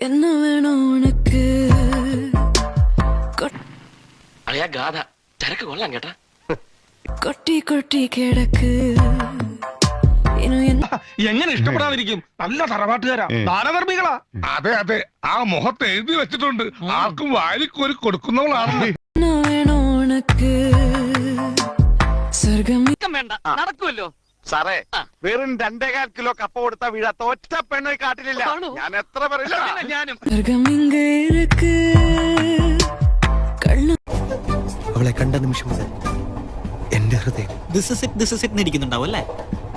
என்ன வேணும் உனக்கு അളിയാ ഗാഥ ചരക്ക് കൊള്ളാം കേട്ടാ கொட்டி கொட்டி கிடக்கு இன்னும் என்ன എങ്ങനെ ഇഷ്ടപ്പെടാതിരിക്കും നല്ല തറവാട്ടുകാരാ ദാനധർമ്മികളാ അതെ അതെ ആ മുഖത്ത് എഴുതി വെച്ചിട്ടുണ്ട് ആർക്കും വാരിക്കോരി കൊടുക്കുന്നവളാണ് வேணும் உனக்கு சொர்க்கம் വേണ്ട നടക്കുമല്ലോ സാറേ വെറും രണ്ടേകാൽ കിലോ കപ്പ കൊടുത്താ വീഴാത്ത ഒറ്റ പെണ്ണു കാട്ടിലില്ല. ഞാൻ എത്ര പറയില്ല അവളെ കണ്ട നിമിഷം മുതൽ എന്റെ ഹൃദയം this is it this is it ഇരിക്കുന്നുണ്ടാവും അല്ലേ?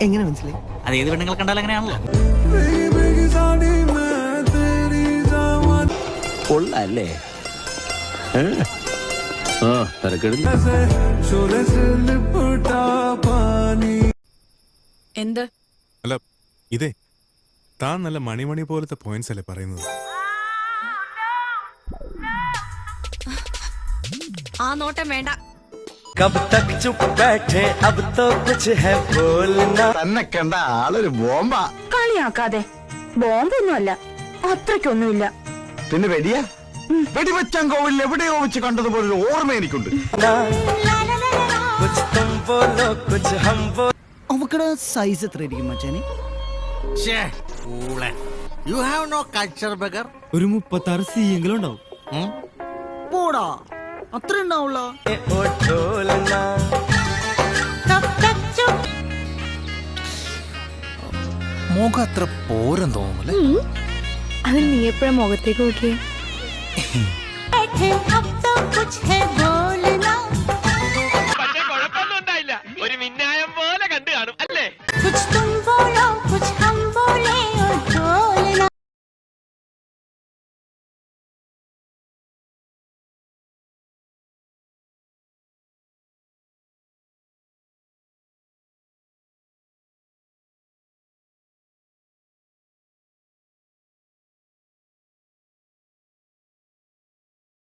എങ്ങനെ മനസ്സിലായി? അത് ഏത് പെണ്ണുങ്ങൾ കണ്ടാൽ അങ്ങനെയാണല്ലോ. കൊള്ളല്ലേ? ആ തരക്കെടുത്ത എന്ത്? അല്ല ഇതേ താൻ നല്ല മണിമണി പോലത്തെ പോയിന്റ്സ് അല്ലേ പറയുന്നത്? ആ നോട്ടം വേണ്ട. തന്നെ കണ്ട ആളൊരു ബോംബ. കളിയാക്കാതെ. ബോംബൊന്നുമല്ല അത്രയ്ക്കൊന്നുമില്ല. പിന്നെ വെടിയാ? വെടിവെച്ചാൻ കോവിൽ എവിടെയോ വെച്ച് കണ്ടതുപോലെ ഒരു ഓർമ്മ എനിക്കുണ്ട്. അവക്കടെ സൈസ് എത്ര ഷേ മച്ചാനെ you have no culture bugger ഒരു മുപ്പത്തി ആറ് സി എങ്കിലും ഉണ്ടാവും പോടാ അത്ര ഉണ്ടാവുള്ള. മുഖം അത്ര പോരം തോന്നുമല്ലേ അത് നീ എപ്പോഴാ മുഖത്തേക്ക് നോക്കിയേ?